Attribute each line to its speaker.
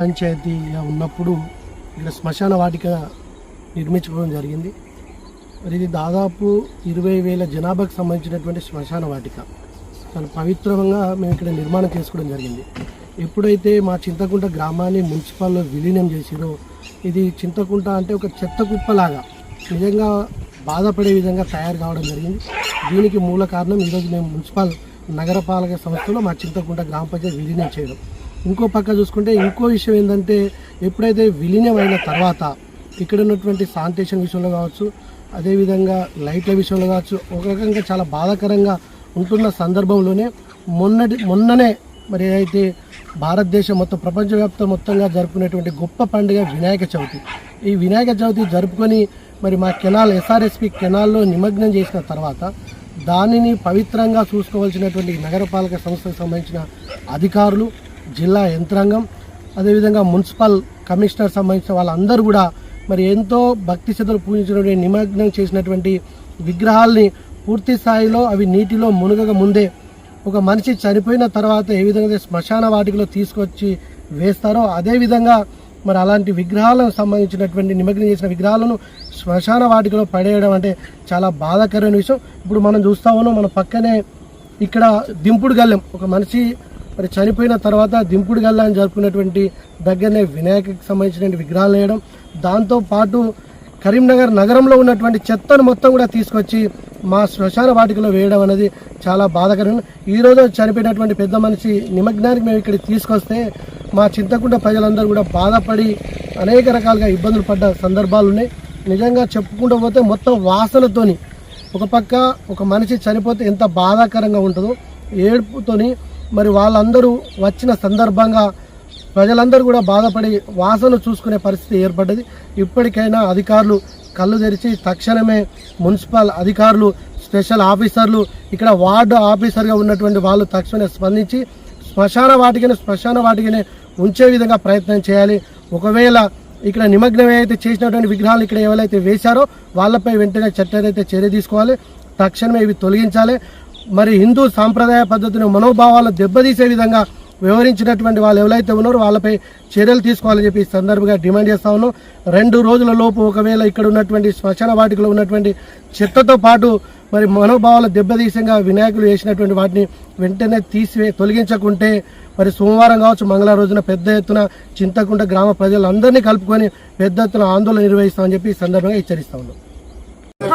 Speaker 1: పంచాయతీగా ఉన్నప్పుడు ఇక్కడ శ్మశాన వాటిక నిర్మించుకోవడం జరిగింది. మరి ఇది దాదాపు ఇరవై వేల జనాభాకు సంబంధించినటువంటి శ్మశాన వాటిక. చాలా పవిత్రంగా మేము ఇక్కడ నిర్మాణం చేసుకోవడం జరిగింది. ఎప్పుడైతే మా చింతకుంట గ్రామాన్ని మున్సిపాల్లో విలీనం చేసిరో ఇది చింతకుంట అంటే ఒక చెత్త కుప్పలాగా నిజంగా బాధపడే విధంగా తయారు కావడం జరిగింది. దీనికి మూల కారణం ఈరోజు మేము మున్సిపల్ నగరపాలక సంస్థలో మా చింతకుంట గ్రామ పంచాయతీ విలీనం చేయడం. ఇంకో పక్క చూసుకుంటే ఇంకో విషయం ఏంటంటే ఎప్పుడైతే విలీనం అయిన తర్వాత ఇక్కడ ఉన్నటువంటి శానిటేషన్ విషయంలో కావచ్చు అదేవిధంగా లైట్ల విషయంలో కావచ్చు ఒక రకంగా చాలా బాధాకరంగా ఉంటున్న సందర్భంలోనే మొన్నటి మొన్ననే మరి ఏదైతే భారతదేశం మొత్తం ప్రపంచవ్యాప్తం మొత్తంగా జరుపుకునేటువంటి గొప్ప పండుగ వినాయక చవితి. ఈ వినాయక చవితి జరుపుకొని మరి మా కెనాల్ ఎస్ఆర్ఎస్పి కెనాల్లో నిమగ్నం చేసిన తర్వాత దానిని పవిత్రంగా చూసుకోవాల్సినటువంటి నగరపాలక సంస్థకు సంబంధించిన అధికారులు జిల్లా యంత్రాంగం అదేవిధంగా మున్సిపల్ కమిషనర్ సంబంధించిన వాళ్ళందరూ కూడా మరి ఎంతో భక్తి శ్రద్ధలు పూజించినటువంటి నిమగ్నం చేసినటువంటి విగ్రహాల్ని పూర్తి స్థాయిలో అవి నీటిలో మునుగక ముందే ఒక మనిషి చనిపోయిన తర్వాత ఏ విధంగా శ్మశాన వాటికలో తీసుకొచ్చి వేస్తారో అదేవిధంగా మరి అలాంటి విగ్రహాలకు సంబంధించినటువంటి నిమగ్నం చేసిన విగ్రహాలను శ్మశాన వాటికలో పడేయడం అంటే చాలా బాధాకరమైన విషయం. ఇప్పుడు మనం చూస్తా ఉన్నాం మన పక్కనే ఇక్కడ దింపుడు గల్లెం. ఒక మనిషి మరి చనిపోయిన తర్వాత దింపుడు గల్లాన్ని జరుపుకున్నటువంటి దగ్గరనే వినాయకకి సంబంధించిన విగ్రహాలు వేయడం దాంతో పాటు కరీంనగర్ నగరంలో ఉన్నటువంటి చెత్తను మొత్తం కూడా తీసుకొచ్చి మా శ్మశాన వాటికలో వేయడం అనేది చాలా బాధాకరం ఈ చనిపోయినటువంటి పెద్ద మనిషి నిమగ్నానికి మేము ఇక్కడికి తీసుకొస్తే మా చింతకుంట ప్రజలందరూ కూడా బాధపడి అనేక రకాలుగా ఇబ్బందులు పడ్డ సందర్భాలు ఉన్నాయి. నిజంగా చెప్పుకుంటూ పోతే మొత్తం వాసనతోని ఒక పక్క ఒక మనిషి చనిపోతే ఎంత బాధాకరంగా ఉంటుందో ఏడుపుతోని మరి వాళ్ళందరూ వచ్చిన సందర్భంగా ప్రజలందరూ కూడా బాధపడి వాసన చూసుకునే పరిస్థితి ఏర్పడ్డది. ఇప్పటికైనా అధికారులు కళ్ళు తెరిచి తక్షణమే మున్సిపల్ అధికారులు స్పెషల్ ఆఫీసర్లు ఇక్కడ వార్డు ఆఫీసర్గా ఉన్నటువంటి వాళ్ళు తక్షణమే స్పందించి శ్మశాన వాటికనే శ్మశాన వాటికనే ఉంచే విధంగా ప్రయత్నం చేయాలి. ఒకవేళ ఇక్కడ నిమగ్నం ఏదైతే చేసినటువంటి విగ్రహాలు ఇక్కడ ఎవరైతే వేశారో వాళ్ళపై వెంటనే చట్టరైతే చర్య తీసుకోవాలి. తక్షణమే ఇవి తొలగించాలి. మరి హిందూ సాంప్రదాయ పద్ధతిని మనోభావాలను దెబ్బతీసే విధంగా వివరించినటువంటి వాళ్ళు ఎవరైతే ఉన్నారో వాళ్ళపై చర్యలు తీసుకోవాలని చెప్పి ఈ సందర్భంగా డిమాండ్ చేస్తా ఉన్నాం. రెండు రోజుల లోపు ఒకవేళ ఇక్కడ ఉన్నటువంటి శ్మశాన వాటికలో ఉన్నటువంటి చెత్తతో పాటు మరి మనోభావాల దెబ్బతీసంగా వినాయకులు వేసినటువంటి వాటిని వెంటనే తీసివే తొలగించకుంటే మరి సోమవారం కావచ్చు మంగళవారం రోజున పెద్ద ఎత్తున చింతకుంట గ్రామ ప్రజలందరినీ కలుపుకొని పెద్ద ఎత్తున ఆందోళన నిర్వహిస్తామని చెప్పి ఈ సందర్భంగా హెచ్చరిస్తా ఉన్నాం.